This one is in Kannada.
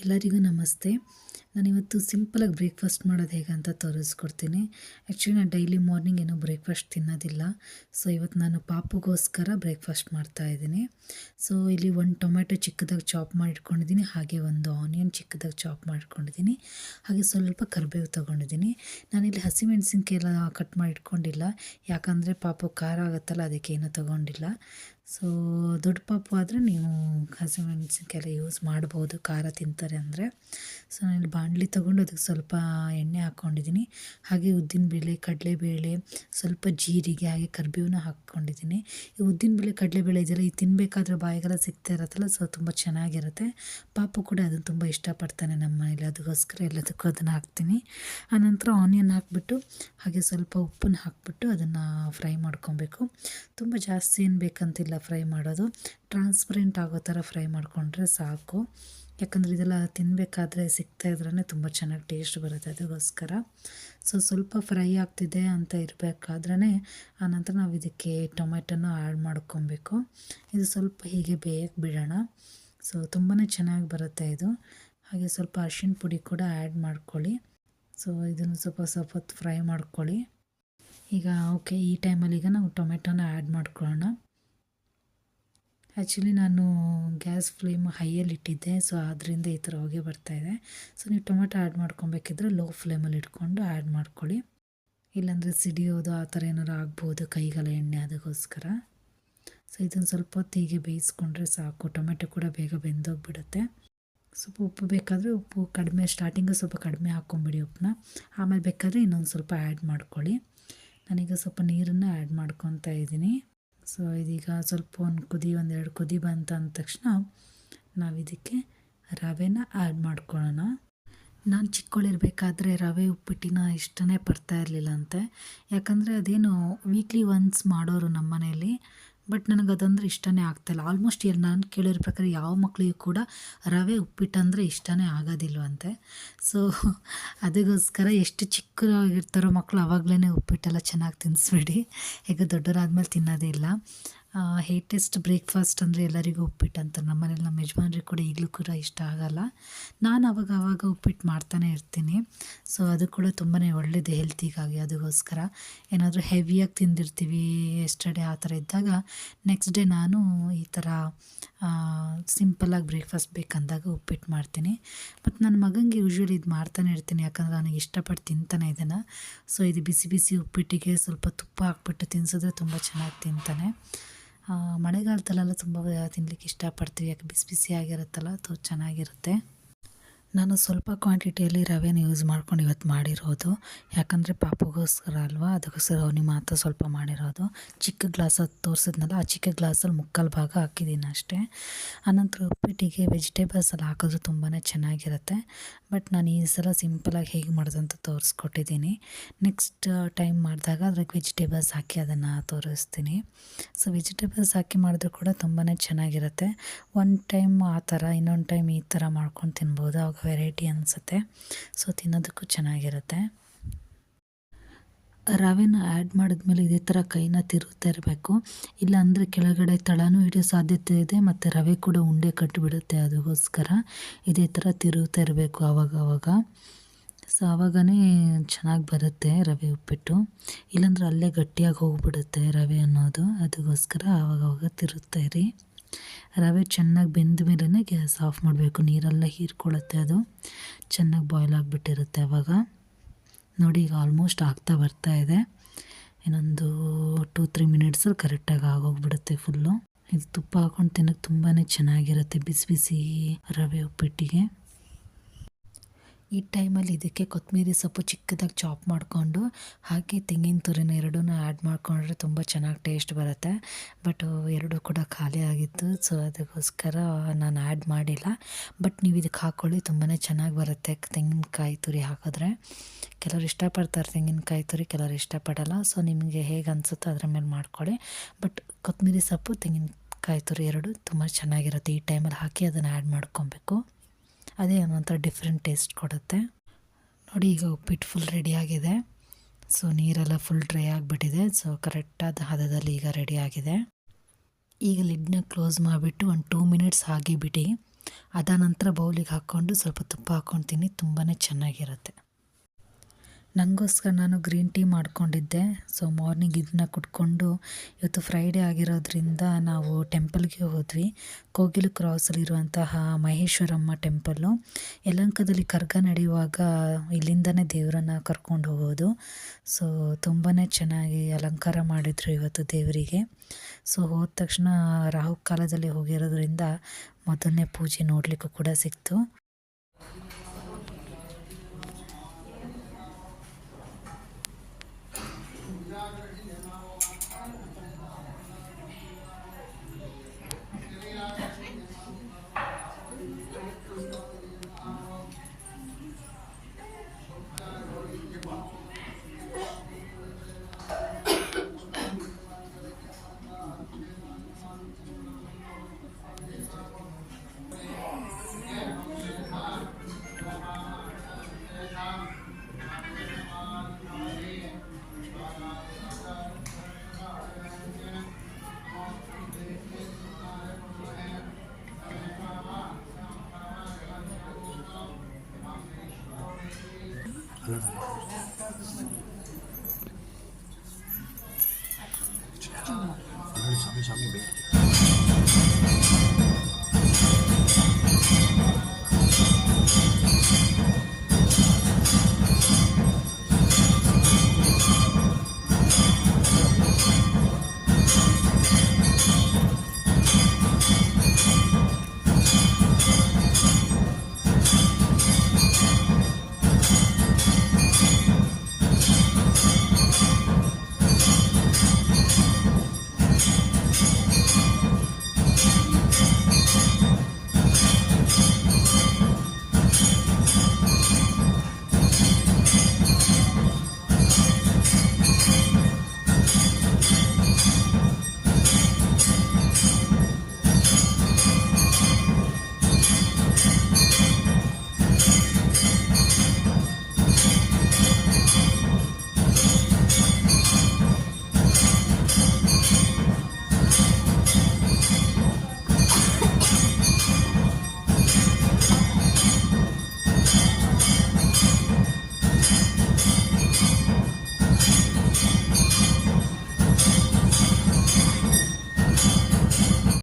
ಎಲ್ಲರಿಗೂ ನಮಸ್ತೆ. ನಾನಿವತ್ತು ಸಿಂಪಲಾಗಿ ಬ್ರೇಕ್ಫಾಸ್ಟ್ ಮಾಡೋದು ಹೇಗೆ ಅಂತ ತೋರಿಸ್ಕೊಡ್ತೀನಿ. ಆ್ಯಕ್ಚುಲಿ ನಾನು ಡೈಲಿ ಮಾರ್ನಿಂಗ್ ಏನೂ ಬ್ರೇಕ್ಫಾಸ್ಟ್ ತಿನ್ನೋದಿಲ್ಲ. ಸೊ, ಇವತ್ತು ನಾನು ಪಾಪುಗೋಸ್ಕರ ಬ್ರೇಕ್ಫಾಸ್ಟ್ ಮಾಡ್ತಾಯಿದ್ದೀನಿ ಸೊ, ಇಲ್ಲಿ ಒಂದು ಟೊಮೆಟೊ ಚಿಕ್ಕದಾಗಿ ಚಾಪ್ ಮಾಡಿಟ್ಕೊಂಡಿದ್ದೀನಿ. ಹಾಗೆ ಒಂದು ಆನಿಯನ್ ಚಿಕ್ಕದಾಗಿ ಚಾಪ್ ಮಾಡಿಕೊಂಡಿದ್ದೀನಿ ಹಾಗೆ ಸ್ವಲ್ಪ ಕರಿಬೇವು ತೊಗೊಂಡಿದ್ದೀನಿ. ನಾನಿಲ್ಲಿ ಹಸಿಮೆಣಸಿನ್ಕಾಯಿ ಎಲ್ಲ ಕಟ್ ಮಾಡಿಟ್ಕೊಂಡಿಲ್ಲ. ಯಾಕಂದರೆ ಪಾಪು ಖಾರ ಆಗುತ್ತಲ್ಲ, ಅದಕ್ಕೆ ಏನೂ ತೊಗೊಂಡಿಲ್ಲ. ಸೊ ದೊಡ್ಡ ಪಾಪು ಆದರೆ ನೀವು ಹಸಿಮೆಣಸಿನ್ಕಾಯಿ ಎಲ್ಲ ಯೂಸ್ ಮಾಡ್ಬೋದು, ಖಾರ ತಿಂತಾರೆ ಅಂದರೆ. ಸೊ ನಾನಿಲ್ಲಿ ಬಾಣಲಿ ತೊಗೊಂಡು ಅದಕ್ಕೆ ಸ್ವಲ್ಪ ಎಣ್ಣೆ ಹಾಕ್ಕೊಂಡಿದ್ದೀನಿ ಹಾಗೆ ಉದ್ದಿನಬೇಳೆ, ಕಡಲೆಬೇಳೆ, ಸ್ವಲ್ಪ ಜೀರಿಗೆ, ಹಾಗೆ ಕರ್ಬೇವನ್ನ ಹಾಕ್ಕೊಂಡಿದ್ದೀನಿ ಈ ಉದ್ದಿನಬೇಳೆ, ಕಡಲೆಬೇಳೆ ಇದೆಲ್ಲ ಈ ತಿನ್ನಬೇಕಾದ್ರೆ ಬಾಯಿಗೆಲ್ಲ ಸಿಗ್ತಾ ಇರುತ್ತಲ್ಲ ಸೊ ತುಂಬ ಚೆನ್ನಾಗಿರುತ್ತೆ. ಪಾಪು ಕೂಡ ಅದನ್ನು ತುಂಬ ಇಷ್ಟಪಡ್ತಾನೆ ನಮ್ಮ ಮನೇಲಿ, ಅದಕ್ಕೋಸ್ಕರ ಎಲ್ಲದಕ್ಕೂ ಅದನ್ನು ಹಾಕ್ತೀನಿ. ಆನಂತರ ಆನಿಯನ್ ಹಾಕ್ಬಿಟ್ಟು, ಹಾಗೆ ಸ್ವಲ್ಪ ಉಪ್ಪನ್ನು ಹಾಕ್ಬಿಟ್ಟು ಅದನ್ನು ಫ್ರೈ ಮಾಡ್ಕೊಬೇಕು. ತುಂಬ ಜಾಸ್ತಿ ಏನು ಬೇಕಂತಿಲ್ಲ ಫ್ರೈ ಮಾಡೋದು. ಟ್ರಾನ್ಸ್ಪರೆಂಟ್ ಆಗೋ ಥರ ಫ್ರೈ ಮಾಡಿಕೊಂಡ್ರೆ ಸಾಕು. ಯಾಕಂದರೆ ಇದೆಲ್ಲ ತಿನ್ನಬೇಕಾದ್ರೆ ಸಿಗ್ತಾ ಇದ್ರೇ ತುಂಬ ಚೆನ್ನಾಗಿ ಟೇಸ್ಟ್ ಬರುತ್ತೆ ಅದಕ್ಕೋಸ್ಕರ ಸೊ ಸ್ವಲ್ಪ ಫ್ರೈ ಆಗ್ತಿದೆ ಅಂತ ಇರಬೇಕಾದ್ರೇ ಆನಂತರ ನಾವು ಇದಕ್ಕೆ ಟೊಮೆಟೊನ ಆ್ಯಡ್ ಮಾಡ್ಕೊಬೇಕು. ಇದು ಸ್ವಲ್ಪ ಹೀಗೆ ಬೇಯಕ್ಕೆ ಬಿಡೋಣ. ಸೊ ತುಂಬಾ ಚೆನ್ನಾಗಿ ಬರುತ್ತೆ ಇದು. ಹಾಗೆ ಸ್ವಲ್ಪ ಅರಿಶಿಣ ಪುಡಿ ಕೂಡ ಆ್ಯಡ್ ಮಾಡ್ಕೊಳ್ಳಿ. ಸೊ ಇದನ್ನು ಸ್ವಲ್ಪ ಸ್ವಲ್ಪ ಫ್ರೈ ಮಾಡ್ಕೊಳ್ಳಿ. ಈಗ ಓಕೆ ಈ ಟೈಮಲ್ಲಿ ಈಗ ನಾವು ಟೊಮೆಟೊನ ಆ್ಯಡ್ ಮಾಡ್ಕೊಳ್ಳೋಣ. ಆ್ಯಕ್ಚುಲಿ ನಾನು ಗ್ಯಾಸ್ ಫ್ಲೇಮ್ ಹೈಯಲ್ಲಿ ಇಟ್ಟಿದ್ದೆ. ಸೊ ಅದರಿಂದ ಈ ಥರ ಹೊಗೆ ಬರ್ತಾಯಿದೆ ಸೊ ನೀವು ಟೊಮೆಟೊ ಆ್ಯಡ್ ಮಾಡ್ಕೊಬೇಕಿದ್ರೆ ಲೋ ಫ್ಲೇಮಲ್ಲಿ ಇಟ್ಕೊಂಡು ಆ್ಯಡ್ ಮಾಡ್ಕೊಳ್ಳಿ. ಇಲ್ಲಾಂದರೆ ಸಿಡಿಯೋದು ಆ ಥರ ಏನಾರು ಆಗ್ಬೋದು ಕೈಗೆಲ್ಲ ಎಣ್ಣೆ ಅದಕ್ಕೋಸ್ಕರ ಸೊ ಇದನ್ನು ಸ್ವಲ್ಪ ಹೊತ್ತು ಹೀಗೆ ಬೇಯಿಸ್ಕೊಂಡ್ರೆ ಸಾಕು. ಟೊಮೆಟೊ ಕೂಡ ಬೇಗ ಬೆಂದೋಗಿಬಿಡುತ್ತೆ. ಸ್ವಲ್ಪ ಉಪ್ಪು ಬೇಕಾದರೆ ಉಪ್ಪು ಕಡಿಮೆ ಸ್ಟಾರ್ಟಿಂಗು ಸ್ವಲ್ಪ ಕಡಿಮೆ ಹಾಕ್ಕೊಂಬಿಡಿ ಉಪ್ಪನ್ನ. ಆಮೇಲೆ ಬೇಕಾದರೆ ಇನ್ನೊಂದು ಸ್ವಲ್ಪ ಆ್ಯಡ್ ಮಾಡ್ಕೊಳ್ಳಿ. ನಾನೀಗ ಸ್ವಲ್ಪ ನೀರನ್ನು ಆ್ಯಡ್ ಮಾಡ್ಕೊತಾ ಇದ್ದೀನಿ. ಸೊ ಇದೀಗ ಸ್ವಲ್ಪ ಒಂದು ಕುದಿ ಒಂದೆರಡು ಕುದಿ ಬಂತ ಅಂದ ತಕ್ಷಣ ನಾವು ಇದಕ್ಕೆ ರವೆನ ಆ್ಯಡ್ ಮಾಡ್ಕೊಳ್ಳೋಣ ನಾನು ಚಿಕ್ಕವಳಿರ್ಬೇಕಾದ್ರೆ ರವೆ, ಉಪ್ಪಿಟ್ಟಿನ ಇಷ್ಟನೇ ಬರ್ತಾ ಇರಲಿಲ್ಲಂತೆ ಯಾಕಂದರೆ ಅದೇನು ವೀಕ್ಲಿ ಒನ್ಸ್ ಮಾಡೋರು ನಮ್ಮ ಮನೆಯಲ್ಲಿ ಬಟ್ ನನಗೆ ಅದಂದ್ರೆ ಇಷ್ಟನೇ ಆಗ್ತಾಯಿಲ್ಲ ಆಲ್ಮೋಸ್ಟ್ ಎಲ್ಲಿ ನಾನು ಕೇಳಿರೋ ಪ್ರಕಾರ ಯಾವ ಮಕ್ಕಳಿಗೂ ಕೂಡ ರವೆ ಉಪ್ಪಿಟ್ಟಂದರೆ ಇಷ್ಟನೇ ಆಗೋದಿಲ್ವಂತೆ. ಸೊ ಅದಕ್ಕೋಸ್ಕರ ಎಷ್ಟು ಚಿಕ್ಕದಾಗಿರ್ತಾರೋ ಮಕ್ಕಳು ಆವಾಗಲೇ ಉಪ್ಪಿಟ್ಟೆಲ್ಲ ಚೆನ್ನಾಗಿ ತಿನ್ನಿಸ್ಬಿಡಿ ಈಗ ದೊಡ್ಡವರಾದ್ಮೇಲೆ ತಿನ್ನೋದೇ ಇಲ್ಲ. ಹೇಟೆಸ್ಟ್ ಬ್ರೇಕ್ಫಾಸ್ಟ್ ಅಂದರೆ ಎಲ್ಲರಿಗೂ ಉಪ್ಪಿಟ್ಟು ಅಂತಾರೆ ನಮ್ಮ ಮನೇಲಿ ನಮ್ಮ ಯಜಮಾನ್ರಿಗೆ ಕೂಡ ಈಗಲೂ ಕೂಡ ಇಷ್ಟ ಆಗೋಲ್ಲ. ನಾನು ಅವಾಗ ಅವಾಗ ಉಪ್ಪಿಟ್ಟು ಮಾಡ್ತಾನೆ ಇರ್ತೀನಿ. ಸೊ ಅದು ಕೂಡ ತುಂಬಾ ಒಳ್ಳೆಯದು ಹೆಲ್ತಿಗಾಗಿ ಅದಕ್ಕೋಸ್ಕರ ಏನಾದರೂ ಹೆವಿಯಾಗಿ ತಿಂದಿರ್ತೀವಿ ಎಸ್ಟರ್ಡೇ ಆ ಥರ ಇದ್ದಾಗ ನೆಕ್ಸ್ಟ್ ಡೇ ನಾನು ಈ ಥರ ಸಿಂಪಲ್ಲಾಗಿ ಬ್ರೇಕ್ಫಾಸ್ಟ್ ಬೇಕಂದಾಗ ಉಪ್ಪಿಟ್ಟು ಮಾಡ್ತೀನಿ. ಮತ್ತು ನನ್ನ ಮಗನಿಗೆ ಯೂಶ್ವಲಿ ಇದು ಮಾಡ್ತಾನೆ ಇರ್ತೀನಿ, ಯಾಕಂದರೆ ನನಗೆ ಇಷ್ಟಪಟ್ಟು ತಿಂತಾನೆ ಇದನ್ನು. ಸೊ ಇದು ಬಿಸಿ ಬಿಸಿ ಉಪ್ಪಿಟ್ಟಿಗೆ ಸ್ವಲ್ಪ ತುಪ್ಪ ಹಾಕ್ಬಿಟ್ಟು ತಿನ್ಸಿದ್ರೆ ತುಂಬ ಚೆನ್ನಾಗಿ ತಿಂತಾನೆ. ಮಳೆಗಾಲದಲ್ಲೆಲ್ಲ ತುಂಬ ತಿನ್ನಲಿಕ್ಕೆ ಇಷ್ಟಪಡ್ತೀವಿ. ಯಾಕೆ ಬಿಸಿ ಬಿಸಿ ಆಗಿರುತ್ತಲ್ಲ ಅದು ಚೆನ್ನಾಗಿರುತ್ತೆ. ನಾನು ಸ್ವಲ್ಪ ಕ್ವಾಂಟಿಟಿಯಲ್ಲಿ ರವೆನ ಯೂಸ್ ಮಾಡ್ಕೊಂಡು ಇವತ್ತು ಮಾಡಿರೋದು. ಯಾಕಂದರೆ ಪಾಪಗೋಸ್ಕರ ಅಲ್ವಾ? ಅದಕ್ಕೋಸ್ಕರ ಅವನಿಗೆ ಮಾತ್ರ ಸ್ವಲ್ಪ ಮಾಡಿರೋದು. ಚಿಕ್ಕ ಗ್ಲಾಸ್ ತೋರಿಸಿದ್ನಲ್ಲ, ಆ ಚಿಕ್ಕ ಗ್ಲಾಸಲ್ಲಿ ಮುಕ್ಕಾಲು ಭಾಗ ಹಾಕಿದ್ದೀನಿ ಅಷ್ಟೇ. ಆನಂತರ ಉಪ್ಪಿಟ್ಟಿಗೆ ವೆಜಿಟೇಬಲ್ಸ್ ಎಲ್ಲ ಹಾಕಿದ್ರೆ ತುಂಬಾ ಚೆನ್ನಾಗಿರುತ್ತೆ. ಬಟ್ ನಾನು ಈ ಸಲ ಸಿಂಪಲಾಗಿ ಹೇಗೆ ಮಾಡೋದಂತ ತೋರಿಸ್ಕೊಟ್ಟಿದ್ದೀನಿ ನೆಕ್ಸ್ಟ್ ಟೈಮ್ ಮಾಡಿದಾಗ ಅದಕ್ಕೆ ವೆಜಿಟೇಬಲ್ಸ್ ಹಾಕಿ ಅದನ್ನು ತೋರಿಸ್ತೀನಿ. ಸೊ ವೆಜಿಟೇಬಲ್ಸ್ ಹಾಕಿ ಮಾಡಿದ್ರು ಕೂಡ ತುಂಬಾ ಚೆನ್ನಾಗಿರುತ್ತೆ. ಒನ್ ಟೈಮ್ ಆ ಥರ, ಇನ್ನೊಂದು ಟೈಮ್ ಈ ಥರ ಮಾಡ್ಕೊಂಡು ತಿನ್ಬೋದು. ಆವಾಗ ವೆರೈಟಿ ಅನಿಸುತ್ತೆ. ಸೊ, ತಿನ್ನೋದಕ್ಕೂ ಚೆನ್ನಾಗಿರುತ್ತೆ. ರವೆನ ಆ್ಯಡ್ ಮಾಡಿದ್ಮೇಲೆ ಇದೇ ಥರ ಕೈನ ತಿರುಗ್ತಾ ಇರಬೇಕು. ಇಲ್ಲಾಂದರೆ ಕೆಳಗಡೆ ತಳನೂ ಹಿಡಿಯೋ ಸಾಧ್ಯತೆ ಇದೆ, ಮತ್ತು ರವೆ ಕೂಡ ಉಂಡೆ ಕಟ್ಟಿಬಿಡುತ್ತೆ ಅದಕ್ಕೋಸ್ಕರ ಇದೇ ಥರ ತಿರುಗ್ತಾ ಇರಬೇಕು ಆವಾಗವಾಗ. ಆವಾಗ ಸೊ, ಆವಾಗನೇ ಚೆನ್ನಾಗಿ ಬರುತ್ತೆ ರವೆ ಉಪ್ಪಿಟ್ಟು. ಇಲ್ಲಾಂದ್ರೆ ಅಲ್ಲೇ ಗಟ್ಟಿಯಾಗಿ ಹೋಗ್ಬಿಡುತ್ತೆ ರವೆ ಅನ್ನೋದು. ಅದಕ್ಕೋಸ್ಕರ ಆವಾಗವಾಗ ತಿರುಗ್ತಾ ಇರಿ. ರವೆ ಚೆನ್ನಾಗಿ ಬೆಂದ ಮೇಲೇ ಗ್ಯಾಸ್ ಆಫ್ ಮಾಡಬೇಕು. ನೀರೆಲ್ಲ ಹೀರ್ಕೊಳ್ಳುತ್ತೆ ಅದು. ಚೆನ್ನಾಗಿ ಬಾಯ್ಲ್ ಆಗಿಬಿಟ್ಟಿರುತ್ತೆ ಆವಾಗ ನೋಡಿ, ಈಗ ಆಲ್ಮೋಸ್ಟ್ ಆಗ್ತಾ ಬರ್ತಾ ಇದೆ. ಇನ್ನೊಂದು ಟೂ ತ್ರೀ ಮಿನಿಟ್ಸಲ್ಲಿ ಕರೆಕ್ಟಾಗಿ ಆಗೋಗ್ಬಿಡುತ್ತೆ ಫುಲ್ಲು ಇದು ತುಪ್ಪ ಹಾಕೊಂಡು ತಿನ್ನೋಕ್ಕೆ ತುಂಬಾ ಚೆನ್ನಾಗಿರುತ್ತೆ ಬಿಸಿ ಬಿಸಿ ರವೆ ಉಪ್ಪಿಟ್ಟಿಗೆ. ಈ ಟೈಮಲ್ಲಿ ಇದಕ್ಕೆ ಕೊತ್ತಂಬರಿ ಸೊಪ್ಪು ಚಿಕ್ಕದಾಗಿ ಚಾಪ್ ಮಾಡಿಕೊಂಡು ಹಾಕಿ ತೆಂಗಿನ ತುರಿನ ಎರಡೂ ಆ್ಯಡ್ ಮಾಡಿಕೊಂಡ್ರೆ ತುಂಬ ಚೆನ್ನಾಗಿ ಟೇಸ್ಟ್ ಬರುತ್ತೆ. ಬಟ್ ಎರಡೂ ಕೂಡ ಖಾಲಿ ಆಗಿತ್ತು ಸೊ ಅದಕ್ಕೋಸ್ಕರ ನಾನು ಆ್ಯಡ್ ಮಾಡಿಲ್ಲ. ಬಟ್ ನೀವು ಇದಕ್ಕೆ ಹಾಕ್ಕೊಳ್ಳಿ ತುಂಬಾ ಚೆನ್ನಾಗಿ ಬರುತ್ತೆ ತೆಂಗಿನಕಾಯಿ ತುರಿ ಹಾಕಿದ್ರೆ. ಕೆಲವರು ಇಷ್ಟಪಡ್ತಾರೆ ತೆಂಗಿನಕಾಯಿ ತುರಿ, ಕೆಲವರು ಇಷ್ಟಪಡಲ್ಲ. ಸೊ ನಿಮಗೆ ಹೇಗೆ ಅನಿಸುತ್ತೋ ಅದರ ಮೇಲೆ ಮಾಡ್ಕೊಳ್ಳಿ. ಬಟ್ ಕೊತ್ತಂಬರಿ ಸೊಪ್ಪು, ತೆಂಗಿನಕಾಯಿ ತುರಿ ಎರಡು ತುಂಬ ಚೆನ್ನಾಗಿರುತ್ತೆ. ಈ ಟೈಮಲ್ಲಿ ಹಾಕಿ ಅದನ್ನು ಆ್ಯಡ್ ಮಾಡ್ಕೊಬೇಕು. ಅದೇ ಒಂಥರ ಡಿಫ್ರೆಂಟ್ ಟೇಸ್ಟ್ ಕೊಡುತ್ತೆ. ನೋಡಿ ಈಗ ಉಪ್ಪಿಟ್ಟು ಫುಲ್ ರೆಡಿಯಾಗಿದೆ ಸೊ ನೀರೆಲ್ಲ ಫುಲ್ ಡ್ರೈ ಆಗಿಬಿಟ್ಟಿದೆ. ಸೊ ಕರೆಕ್ಟಾದ ಹದದಲ್ಲಿ ಈಗ ರೆಡಿಯಾಗಿದೆ ಈಗ ಲಿಡ್ನ ಕ್ಲೋಸ್ ಮಾಡಿಬಿಟ್ಟು ಒಂದು ಟೂ ಮಿನಿಟ್ಸ್ ಹಾಗೆ ಬಿಡಿ. ಅದ ನಂತರ ಬೌಲಿಗೆ ಹಾಕ್ಕೊಂಡು ಸ್ವಲ್ಪ ತುಪ್ಪ ಹಾಕ್ಕೊತೀನಿ ತುಂಬಾ ಚೆನ್ನಾಗಿರುತ್ತೆ. ನನಗೋಸ್ಕರ ನಾನು ಗ್ರೀನ್ ಟೀ ಮಾಡ್ಕೊಂಡಿದ್ದೆ. ಸೊ ಮಾರ್ನಿಂಗ್ ಇದನ್ನ ಕುಟ್ಕೊಂಡು ಇವತ್ತು ಫ್ರೈಡೇ ಆಗಿರೋದ್ರಿಂದ ನಾವು ಟೆಂಪಲ್ಗೆ ಹೋದ್ವಿ. ಕೋಗಿಲು ಕ್ರಾಸಲ್ಲಿರುವಂತಹ ಮಹೇಶ್ವರಮ್ಮ ಟೆಂಪಲ್ಲು ಯಲಂಕದಲ್ಲಿ ಕರ್ಗ ನಡೆಯುವಾಗ ಇಲ್ಲಿಂದನೇ ದೇವರನ್ನು ಕರ್ಕೊಂಡು ಹೋಗೋದು. ಸೊ ತುಂಬಾ ಚೆನ್ನಾಗಿ ಅಲಂಕಾರ ಮಾಡಿದರು ಇವತ್ತು ದೇವರಿಗೆ. ಸೊ ಹೋದ ತಕ್ಷಣ ರಾಹು ಕಾಲದಲ್ಲಿ ಹೋಗಿರೋದ್ರಿಂದ ಮೊದಲನೇ ಪೂಜೆ ನೋಡಲಿಕ್ಕೂ ಕೂಡ ಸಿಕ್ತು. 오늘 잠이 잠이 매일